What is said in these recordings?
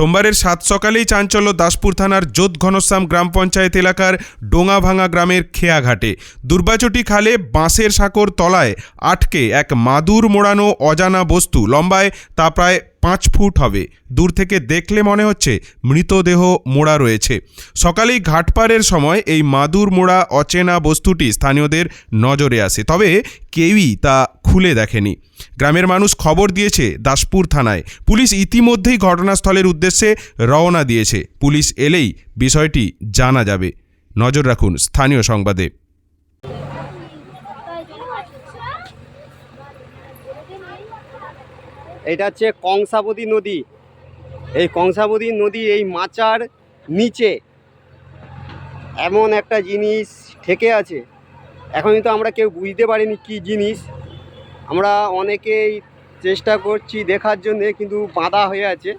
সোমবারের সাত সকালেই চাঞ্চল্য দাসপুর থানার যোধ ঘনশ্যাম গ্রাম পঞ্চায়েত এলাকার ডোঙাভাঙা গ্রামের খেয়াঘাটে। দুর্বাচটি খালে বাঁশের সাঁকর তলায় আটকে এক মাদুর মোড়ানো অজানা বস্তু। লম্বায় তা প্রায় পাঁচ ফুট হবে। দূর থেকে দেখলে মনে হচ্ছে মৃতদেহ মোড়া রয়েছে। সকালেই ঘাটপাড়ের সময় এই মাদুর মোড়া অচেনা বস্তুটি স্থানীয়দের নজরে আসে। তবে কেউই তা খুলে দেখেনি। গ্রামের মানুষ খবর দিয়েছে দাসপুর থানায়। পুলিশ ইতিমধ্যেই ঘটনাস্থলের উদ্দেশ্যে রওনা দিয়েছে। পুলিশ এলেই বিষয়টি জানা যাবে। নজর রাখুন স্থানীয় সংবাদে। এটা হচ্ছে কংসাবতী নদী। এই কংসাবতী নদী এই মাচার নিচে এমন একটা জিনিস ঠেকে আছে। এখন তো আমরা কেউ বুঝতে পারিনি কি জিনিস। আমরা অনেকেই চেষ্টা করছি দেখার জন্যে, কিন্তু বাঁধা হয়ে আছে।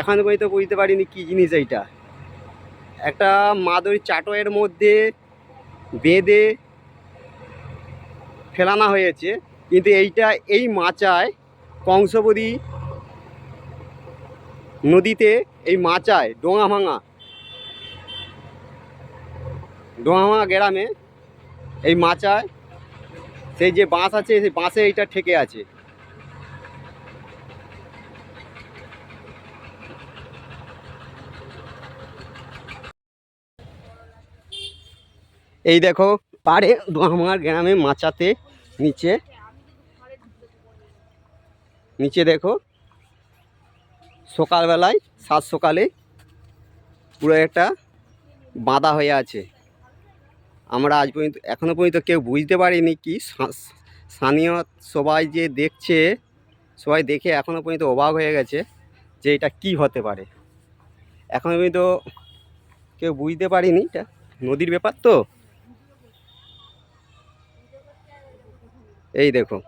এখন পর্যন্ত বুঝতে পারিনি কি জিনিস এইটা। একটা মাদুর চাটয়ের মধ্যে বেঁধে ফেলানো হয়েছে, কিন্তু এইটা এই মাচায় কংসবতী নদীতে এই মাচায় ডোঙা ভাঙা ডোঙা ভাঙা গ্রামে এই মাচায় সেই যে বাঁশ আছে, সেই বাঁশে এইটা ঠেকে আছে। এই দেখো, পাড়ে ডোঙাভাঙার গ্রামে মাচাতে নিচে নিচে দেখো। সকালবেলায়, সাত সকালে পুরো একটা বাঁধা হয়ে আছে। আমরা আজ পর্যন্ত এখনও পর্যন্ত কেউ বুঝতে পারিনি কি স্থানীয় সবাই যে দেখছে, সবাই দেখে এখনও পর্যন্ত অবাক হয়ে গেছে যে এটা কি হতে পারে। এখনও পর্যন্ত কেউ বুঝতে পারিনি, এটা নদীর ব্যাপার তো? এই দেখো।